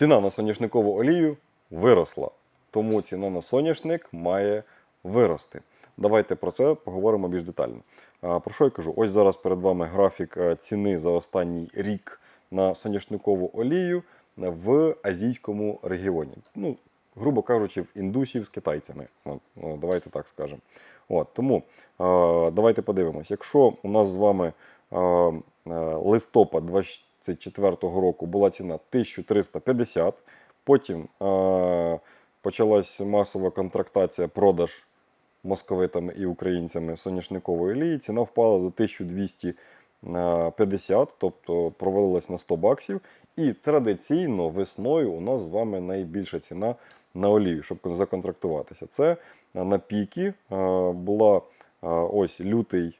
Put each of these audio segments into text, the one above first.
ціна на соняшникову олію виросла. Тому ціна на соняшник має вирости. Давайте про це поговоримо більш детально. Про що я кажу? Ось зараз перед вами графік е, ціни за останній рік на соняшникову олію в азійському регіоні. Ну, грубо кажучи, в індусів з китайцями. От, ну, давайте так скажемо. От, тому е, давайте подивимось. Якщо у нас з вами е, е, листопад 24 року була ціна 1350, потім е, почалась масова контрактація продаж московитами і українцями соняшникової олії, ціна впала до 1250, тобто провалилась на 100 баксів. І традиційно весною у нас з вами найбільша ціна на олію, щоб законтрактуватися. Це на піки е, була е, ось лютий,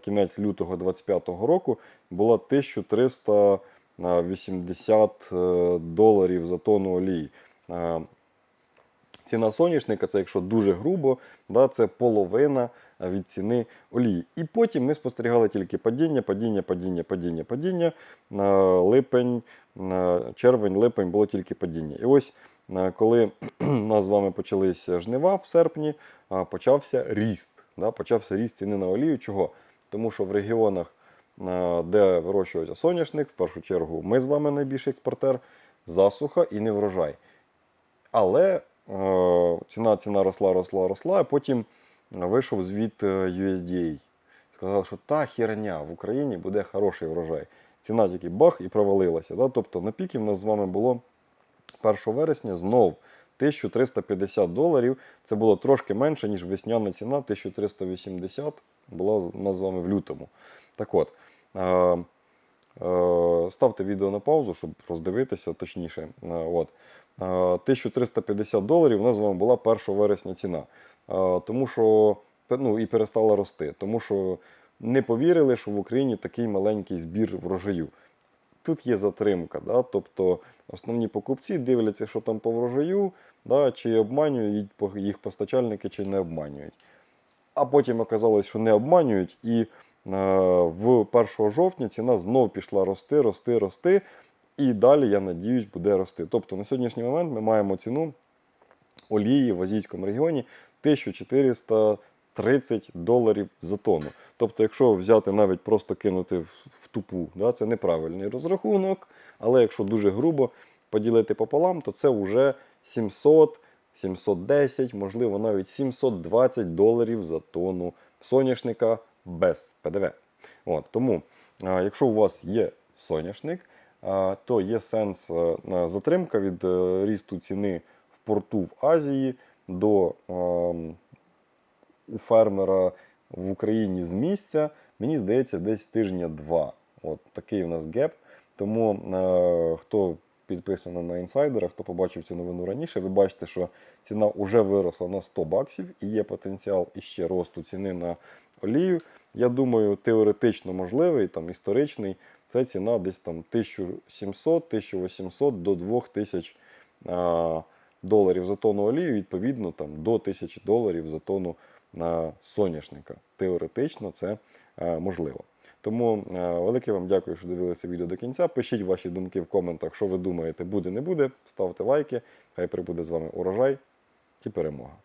кінець лютого 25-го року була 1380 е, доларів за тонну олії. Е, Ціна соняшника, це якщо дуже грубо, да, це половина е, від ціни олії. І потім ми спостерігали тільки падіння, падіння, падіння, падіння, падіння. На липень, червень, липень було тільки падіння. І ось е, коли у нас з вами почалися жнива в серпні, почався ріст. Да, почався ріст ціни на олію. Чого? Тому що в регіонах, е, де вирощується соняшник, в першу чергу ми з вами найбільший експортер, засуха і не врожай. Але е, ціна, ціна росла, росла, росла, а потім вийшов звіт е, USDA. Сказав, що та херня в Україні буде хороший врожай. Ціна тільки бах і провалилася. Да? Тобто на піки в нас з вами було 1 вересня знов 1350 доларів. Це було трошки менше, ніж весняна ціна 1380 була у нас з вами в лютому. Так от, е, е, ставте відео на паузу, щоб роздивитися точніше. Е, От. Е, 1350 доларів у нас з вами була 1 вересня ціна. Е, Тому що ну, і перестала рости. Тому що не повірили, що в Україні такий маленький збір врожаю. Тут є затримка, да? тобто основні покупці дивляться, що там по врожаю, да? чи обманюють їх постачальники, чи не обманюють. А потім оказалось, що не обманюють, і е, в 1 жовтня ціна знов пішла рости, рости, рости. І далі, я надіюсь, буде рости. Тобто на сьогоднішній момент ми маємо ціну олії в азійському регіоні 1430 доларів за тонну. Тобто, якщо взяти навіть просто кинути в, тупу, да, це неправильний розрахунок, але якщо дуже грубо поділити пополам, то це вже 700, 710, можливо, навіть 720 доларів за тонну соняшника без ПДВ. От, тому, якщо у вас є соняшник, то є сенс е, затримка від е, рісту ціни в порту в Азії до у фермера в Україні з місця, мені здається, десь тижня-два. От такий у нас геп. Тому е, хто підписаний на інсайдера, хто побачив цю новину раніше, ви бачите, що ціна вже виросла на 100 баксів і є потенціал іще росту ціни на олію. Я думаю, теоретично можливий, там історичний, це ціна десь там 1700-1800 до 2000 а, доларів за тонну олію, відповідно там до 1000 доларів за тонну на соняшника. Теоретично це е, можливо. Тому е, велике вам дякую, що дивилися відео до кінця. Пишіть ваші думки в коментах, що ви думаєте, буде, не буде. Ставте лайки. Хай прибуде з вами урожай і перемога.